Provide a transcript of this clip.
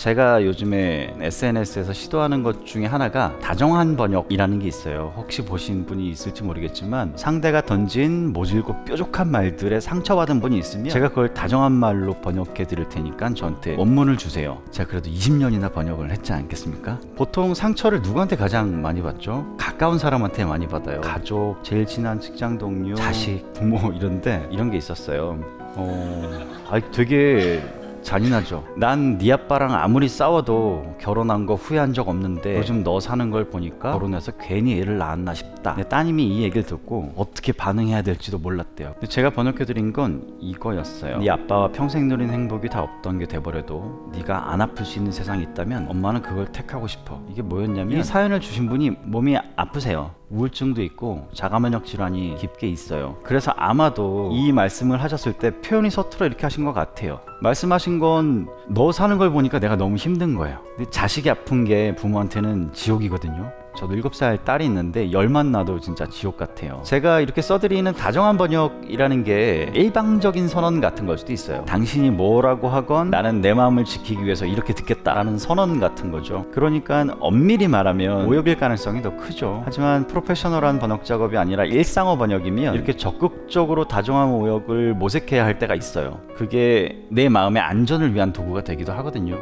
제가 요즘에 SNS에서 시도하는 것 중에 하나가 다정한 번역이라는 게 있어요. 혹시 보신 분이 있을지 모르겠지만 상대가 던진 모질고 뾰족한 말들에 상처받은 분이 있으면 제가 그걸 다정한 말로 번역해 드릴 테니까 저한테 원문을 주세요. 제가 그래도 20년이나 번역을 했지 않겠습니까? 보통 상처를 누구한테 가장 많이 받죠? 가까운 사람한테 많이 받아요. 가족, 제일 친한 직장 동료, 자식, 부모 이런데 이런 게 있었어요. 어, 아 되게 잔인하죠. 난 네 아빠랑 아무리 싸워도 결혼한 거 후회한 적 없는데 요즘 너 사는 걸 보니까 결혼해서 괜히 애를 낳았나 싶다. 내 따님이 이 얘기를 듣고 어떻게 반응해야 될지도 몰랐대요. 근데 제가 번역해드린 건 이거였어요. 네 아빠와 평생 누린 행복이 다 없던 게 돼버려도 네가 안 아플 수 있는 세상이 있다면 엄마는 그걸 택하고 싶어. 이게 뭐였냐면 이 사연을 주신 분이 몸이 아프세요. 우울증도 있고 자가면역 질환이 깊게 있어요. 그래서 아마도 이 말씀을 하셨을 때 표현이 서툴어 이렇게 하신 것 같아요. 말씀하신 건 너 사는 걸 보니까 내가 너무 힘든 거예요. 근데 자식이 아픈 게 부모한테는 지옥이거든요. 저도 7살 딸이 있는데 열만 나도 진짜 지옥 같아요. 제가 이렇게 써드리는 다정한 번역이라는 게 일방적인 선언 같은 걸 수도 있어요. 당신이 뭐라고 하건 나는 내 마음을 지키기 위해서 이렇게 듣겠다라는 선언 같은 거죠. 그러니까 엄밀히 말하면 오역일 가능성이 더 크죠. 하지만 프로페셔널한 번역 작업이 아니라 일상어 번역이면 이렇게 적극적으로 다정한 오역을 모색해야 할 때가 있어요. 그게 내 마음의 안전을 위한 도구가 되기도 하거든요.